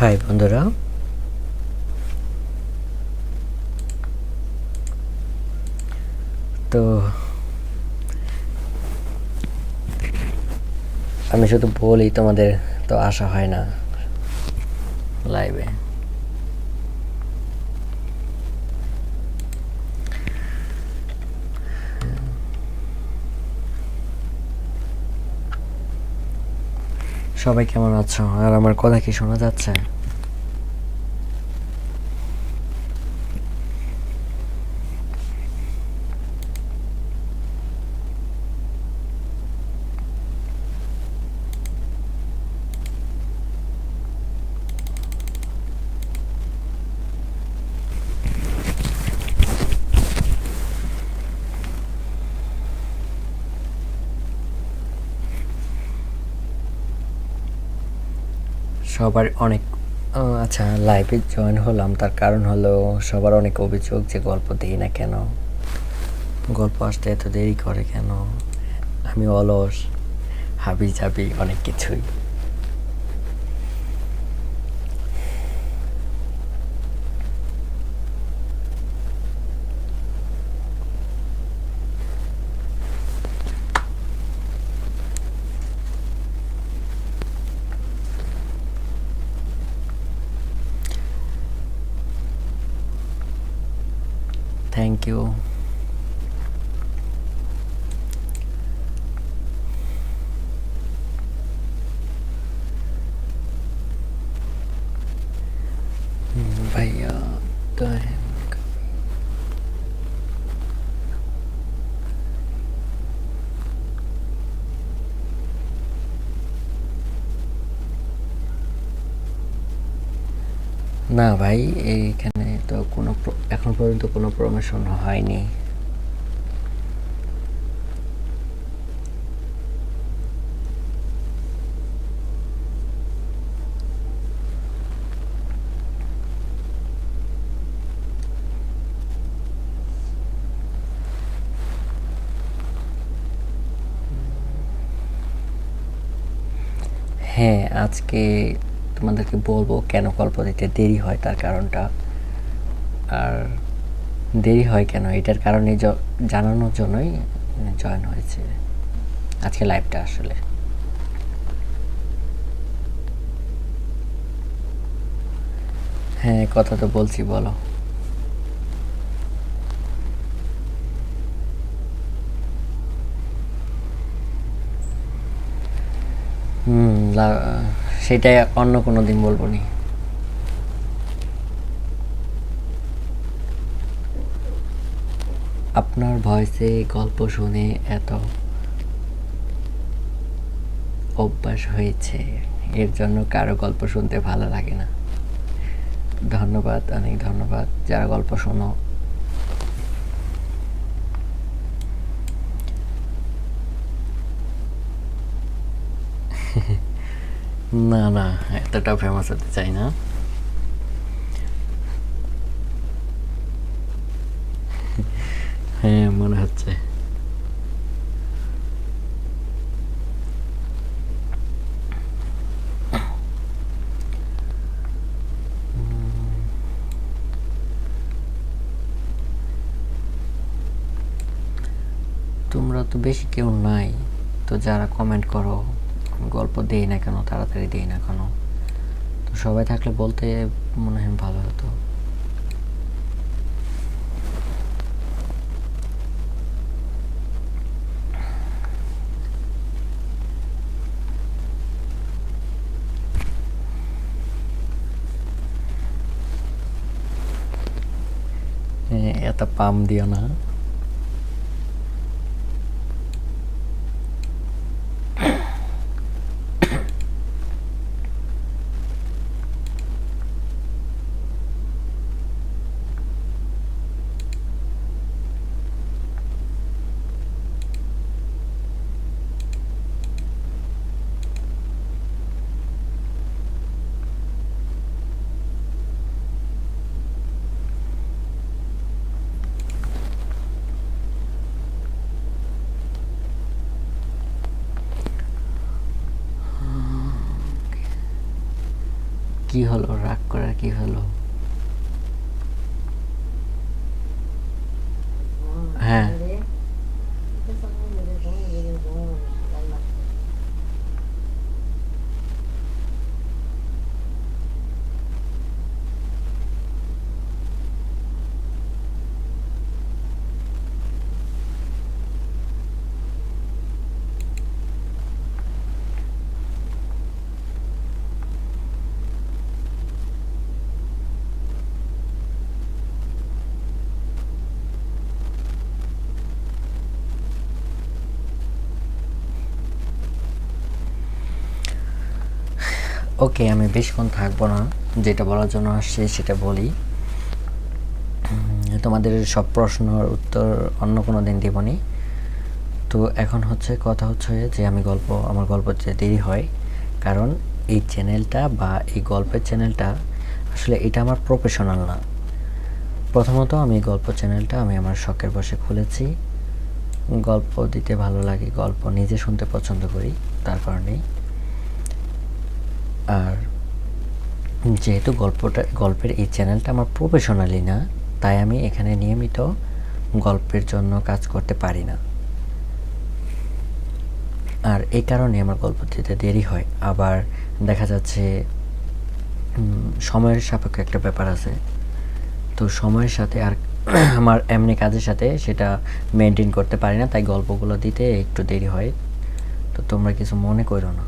High বন্ধুরা। তো আমি শুধু বলি তোমাদের তো আসা হয় না লাইভে সবাই কেমন আছো? আর আমার কথা কি শোনা যাচ্ছে? সবার অনেক আচ্ছা লাইভে জয়েন হলাম। তার কারণ হলো সবার অনেক অভিযোগ যে গল্প দিই না কেন? গল্প আসতে এত দেরি করে কেন? আমি অলস হাবি জাবি অনেক কিছুই। thank you. Vậy ờ, tôi nào vậy পর্যন্ত কোনো প্রমোশন হয়নি। হ্যাঁ আজকে তোমাদেরকে বলব কেন গল্প দিতে দেরি হয় তার কারণটা। আর দেরি হয় কেন? এটার কারণে জানানোর জন্যই জয়েন হয়েছে। আজকে লাইভটা আসলে। হ্যাঁ কথা তো বলছি, বলো। হুম সেটাই অন্য কোনো দিন বলব নি। আপনার ভয়েসে গল্প শুনে এত অভ্যাস হয়েছে, এর জন্য কারও গল্প শুনতে ভালো লাগে না। ধন্যবাদ, অনেক ধন্যবাদ। যারা গল্প শোনো। না না, এতটা ফেমাস হতে চাই না। হ্যাঁ মনে হচ্ছে। তোমরা তো বেশি কেউ নাই, তো যারা কমেন্ট করো, গল্প দেই না কেন, তাড়াতাড়ি দেই না কেন? তো সবাই থাকলে বলতে মনে হয় ভালো হতো। হ্যাঁ, এত পাম দিও না কি হ্যাঁ ওকে, আমি বেশিক্ষণ থাকব না। যেটা বলার জন্য আসছি, সেটা বলি। তোমাদের সব প্রশ্নের উত্তর অন্য কোনো দিন দেবনি তো এখন হচ্ছে কথা হচ্ছে যে, আমি গল্প, আমার গল্প যে দেরি হয়, কারণ এই চ্যানেলটা বা এই গল্পের চ্যানেলটা আসলে এটা আমার প্রফেশনাল না। প্রথমত আমি গল্প চ্যানেলটা আমি আমার শখের বসে খুলেছি। গল্প দিতে ভালো লাগে, গল্প নিজে শুনতে পছন্দ করি, তার কারণেই। আর যেহেতু গল্পটা, গল্পের এই চ্যানেলটা আমার প্রফেশনালি না, তাই আমি এখানে নিয়মিত গল্পের জন্য কাজ করতে পারি না। আর এই কারণে আমার গল্প দিতে দেরি হয়। আবার দেখা যাচ্ছে সময়ের সাপেক্ষ একটা ব্যাপার আছে। তো সময়ের সাথে আর আমার এমনি কাজের সাথে সেটা মেনটেন করতে পারি না, তাই গল্পগুলো দিতে একটু দেরি হয়। তো তোমরা কিছু মনে করো না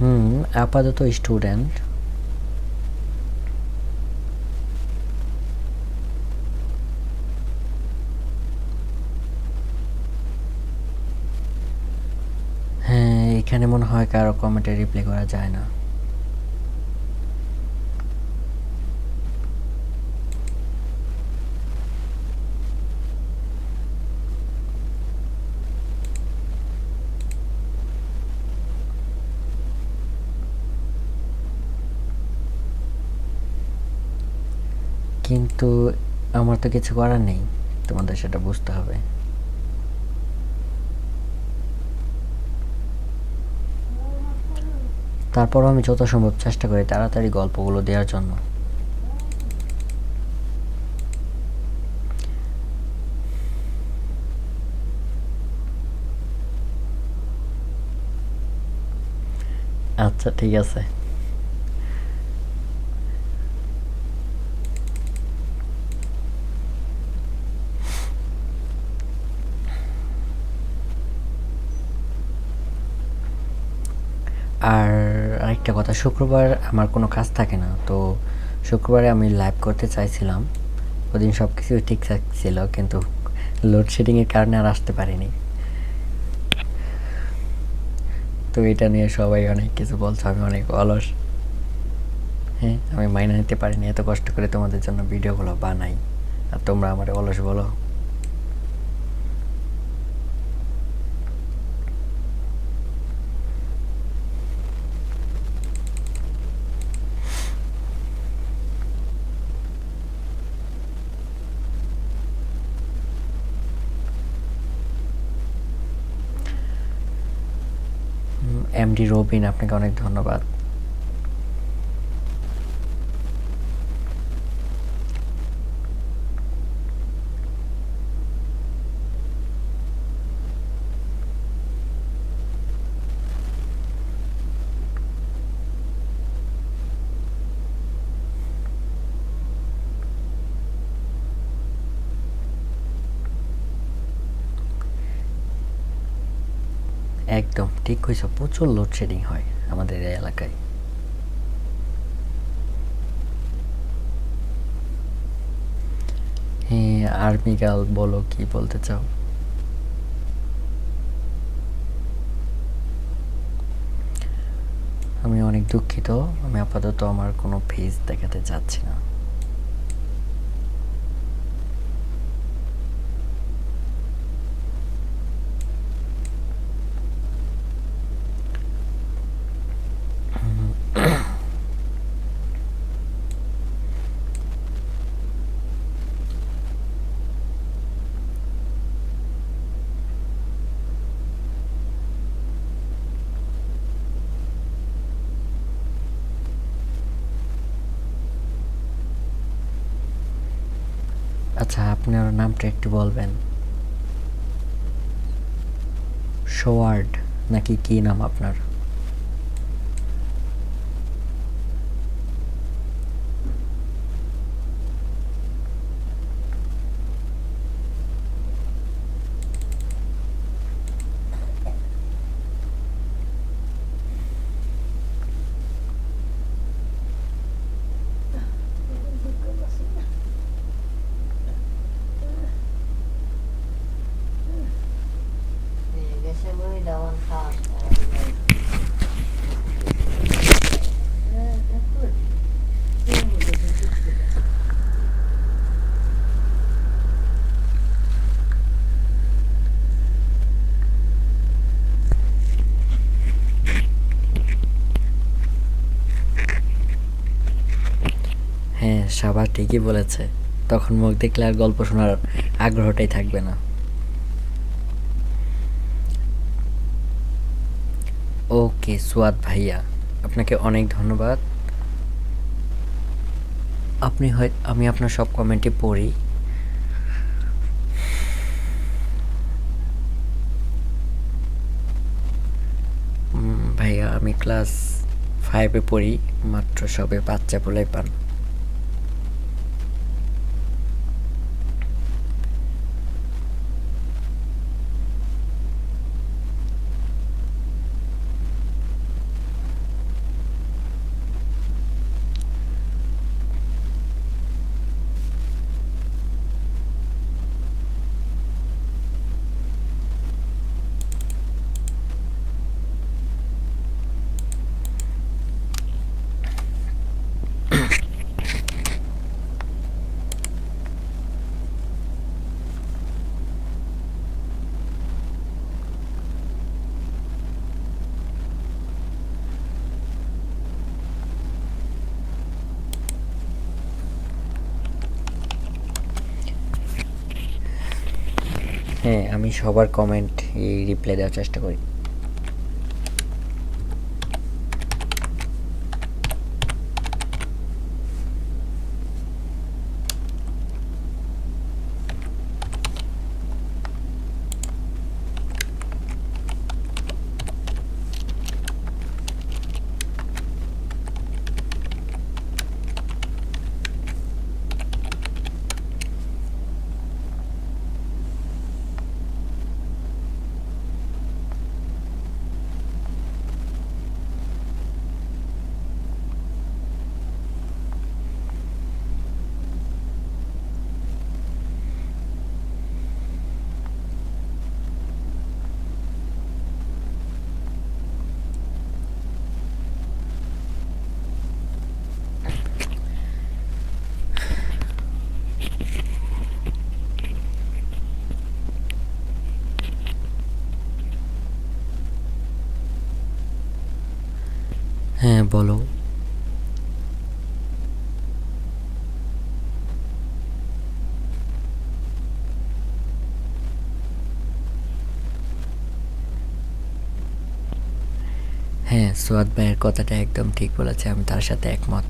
হুম আপাতত স্টুডেন্ট। হ্যাঁ এখানে মনে হয় কারও কমেন্টে রিপ্লাই করা যায় না। কিন্তু আমার তো কিছু করার নেই। তোমাদের সেটা বুঝতে হবে। তারপরও আমি যত সম্ভব চেষ্টা করি তাড়াতাড়ি গল্পগুলো দেওয়ার জন্য। আচ্ছা ঠিক আছে আর আরেকটা কথা, শুক্রবার আমার কোনো কাজ থাকে না। তো শুক্রবারে আমি লাইভ করতে চাইছিলাম। ওদিন সব কিছু ঠিকঠাক ছিল, কিন্তু লোডশেডিংয়ের কারণে আর আসতে পারিনি। তো এটা নিয়ে সবাই অনেক কিছু বলছে, আমি অনেক অলস। হ্যাঁ আমি মাইনে নিতে পারিনি, এত কষ্ট করে তোমাদের জন্য ভিডিওগুলো বানাই। আর তোমরা আমার অলস বলো। এমডি রবিন আপনাকে অনেক ধন্যবাদ একদম ঠিক কইছ প্রচুর লোডশেডিং হয় আমাদের এই এলাকায়। আর্মি গার্ল বলো কি বলতে চাও? আমি অনেক দুঃখিত, আমি আপাতত আমার কোনো ফেস দেখাতে চাচ্ছি না। আচ্ছা আপনার নামটা একটু বলবেন। শোয়ার্ড নাকি কি নাম আপনার? সাবা ঠিকই বলেছে। তখন মুখ দেখলে আর গল্প শোনার আগ্রহটাই থাকবে না। ওকে, সুয়াদ ভাইয়া, আপনাকে অনেক ধন্যবাদ। আপনি হয়, আমি আপনার সব কমেন্টে পড়ি। ভাইয়া, আমি ক্লাস ফাইভে পড়ি, মাত্র সবে বাচ্চা বলে পান। হ্যাঁ আমি সবার কমেন্ট রিপ্লাই দেওয়ার চেষ্টা করি হ্যাঁ বলো। হ্যাঁ সোয়াদ ভাইয়ের কথাটা একদম ঠিক বলেছে আমি তার সাথে একমত।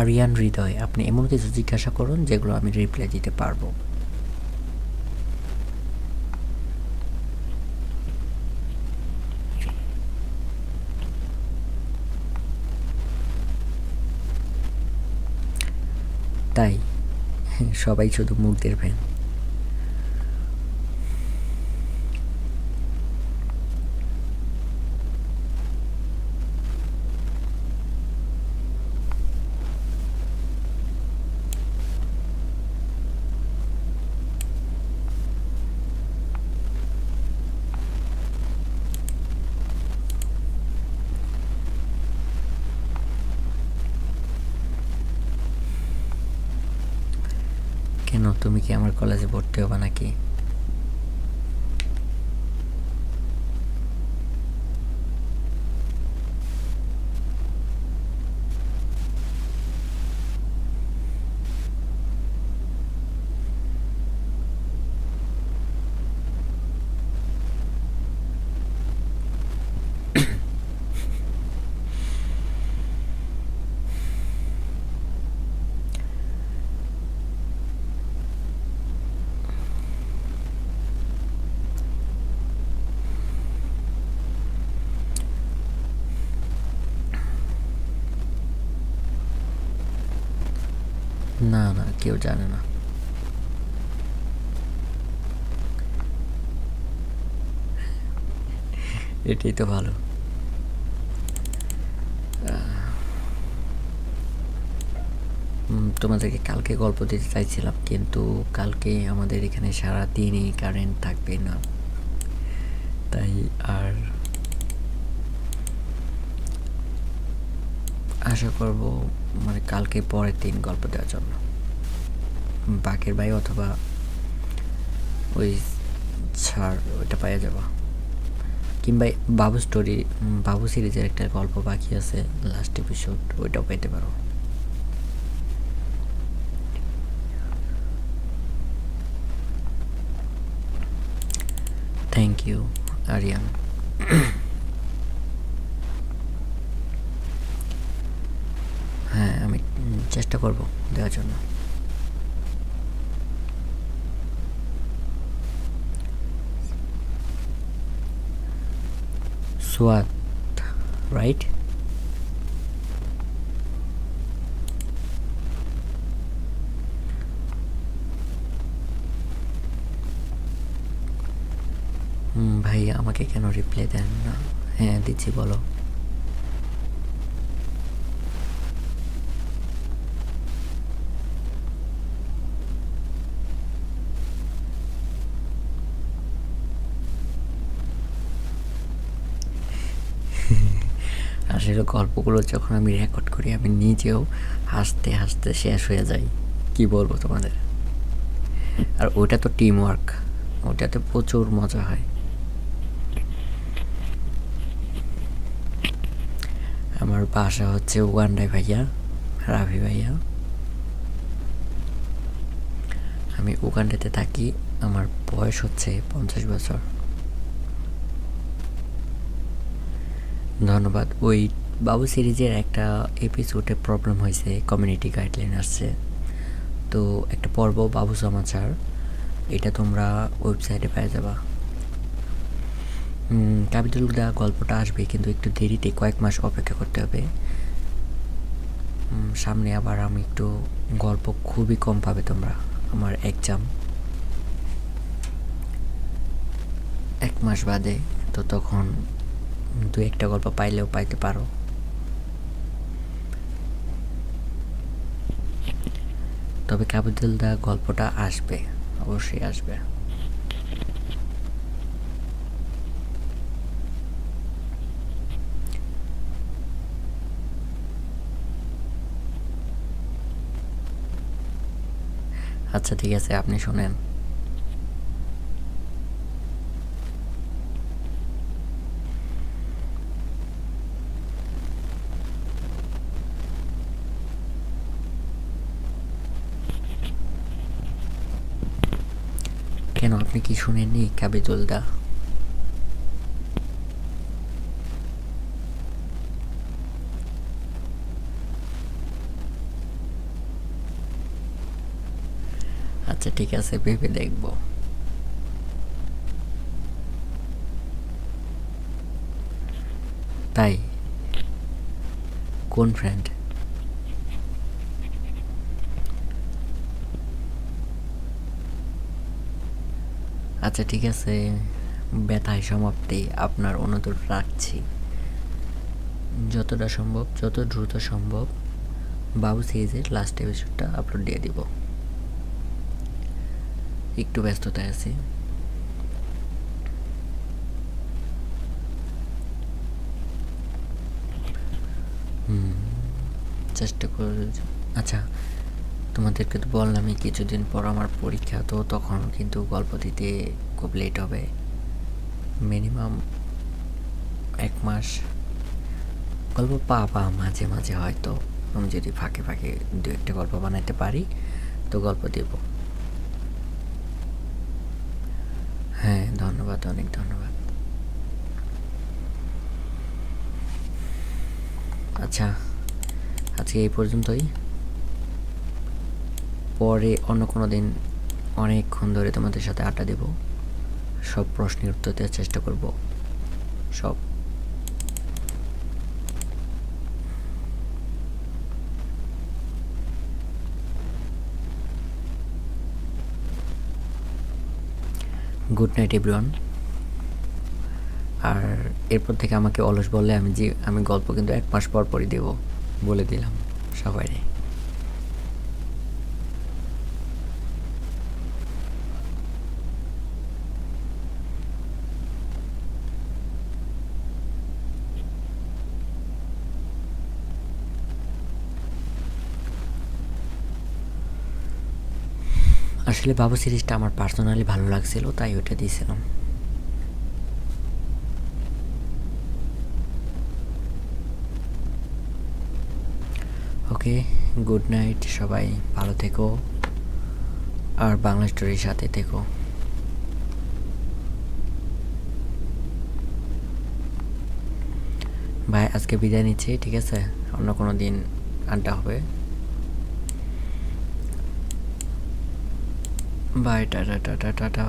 আরিয়ান হৃদয়, আপনি এমন কিছু জিজ্ঞাসা করুন যেগুলো আমি রিপ্লাই দিতে পারব। তাই, সবাই শুধু মুখ দেখবেন তুমি কি আমার কলেজে ভর্তি হবা নাকি? না না, কেউ জানে না। এটাই তো ভালো। তোমাদেরকে কালকে গল্প দিতে চাইছিলাম, কিন্তু কালকে আমাদের এখানে সারা দিনই কারেন্ট থাকবে না। তাই আর আশা করব মানে কালকে পরের দিন গল্প দেওয়ার জন্য। বাকের ভাই অথবা ওই ছাড়, ওইটা পাওয়া যাবা। কিংবা বাবু স্টোরি বাবু সিরিজের একটা গল্প বাকি আছে লাস্ট এপিসোড ওইটাও পেতে পারো। থ্যাংক ইউ আরিয়ান হ্যাঁ আমি উম, চেষ্টা করব দেওয়ার জন্য। সোয়াত রাইট ভাই আমাকে কেন রিপ্লাই দেন না? হ্যাঁ দিচ্ছি, বলো। আসলে গল্পগুলো যখন আমি রেকর্ড করি, আমি নিজেও হাসতে হাসতে শেষ হয়ে যাই। কি বলব তোমাদের? আর ওটা তো টিম ওয়ার্ক ওটাতে প্রচুর মজা হয়। আমার বাসা হচ্ছে উগান্ডায় ভাইয়া, রাভি ভাইয়া। আমি উগান্ডাতে থাকি, আমার বয়স হচ্ছে পঞ্চাশ বছর। ধন্যবাদ। ওই বাবু সিরিজের একটা এপিসোডে প্রবলেম হয়েছে কমিউনিটি গাইডলাইন আসছে। তো একটা পর্ব বাবু সমাচার এটা তোমরা ওয়েবসাইটে পেয়ে যাবা। ক্যাপিটাল দা গল্পটা আসবে, কিন্তু একটু দেরিতে কয়েক মাস অপেক্ষা করতে হবে। সামনে আবার আমি একটু গল্প খুবই কম পাবে তোমরা, আমার এক্সাম এক মাস বাদে, তো তখন দু একটা গল্প পাইলেও পাইতে পারো। তবে কাবিদুল দা গল্পটা আসবে, অবশ্যই আসবে। আচ্ছা ঠিক আছে, আপনি শোনেন। কেন আপনি কি দা আচ্ছা ঠিক আছে ভেবে দেখব। তাই কোন ফ্রেন্ড আচ্ছা ঠিক আছে। ব্যথায় সমাপ্তি। আপনার অনুরোধ রাখছি। যতটা সম্ভব, যত দ্রুত সম্ভব, বাবু সিরিজের লাস্ট এপিসোডটা আপলোড দিয়ে দিব। একটু ব্যস্ততায় আছি। হুম, চেষ্টা করে আচ্ছা তোমাদেরকে তো বললামই কিছুদিন পর আমার পরীক্ষা, তো তখন কিন্তু গল্প দিতে খুব লেট হবে। মিনিমাম এক মাস। গল্প পাবা মাঝে মাঝে হয়তো। আমি যদি ফাঁকে ফাঁকে দু একটা গল্প বানাইতে পারি, তো গল্প দেব। হ্যাঁ ধন্যবাদ, অনেক ধন্যবাদ। আচ্ছা আজকে এই পর্যন্তই। পরে অন্য কোনো দিন অনেকক্ষণ ধরে তোমাদের সাথে আড্ডা দেব। সব প্রশ্নের উত্তর দেওয়ার চেষ্টা করব। সব। গুড নাইট এভরিওয়ান আর এরপর থেকে আমাকে অলস বললে আমি যে আমি গল্প কিন্তু এক মাস পর পরই দেব বলে দিলাম সবাই আসলে বাবু সিরিজটা আমার পার্সোনালি ভালো লাগছিল, তাই ওটা দিয়েছিলাম। ওকে গুড নাইট সবাই, ভালো থেকো। আর বাংলা স্টোরির সাথে থেকো। ভাই, আজকে বিদায় নিচ্ছি, ঠিক আছে? অন্য কোনো দিন আড্ডা হবে। By tata tata tata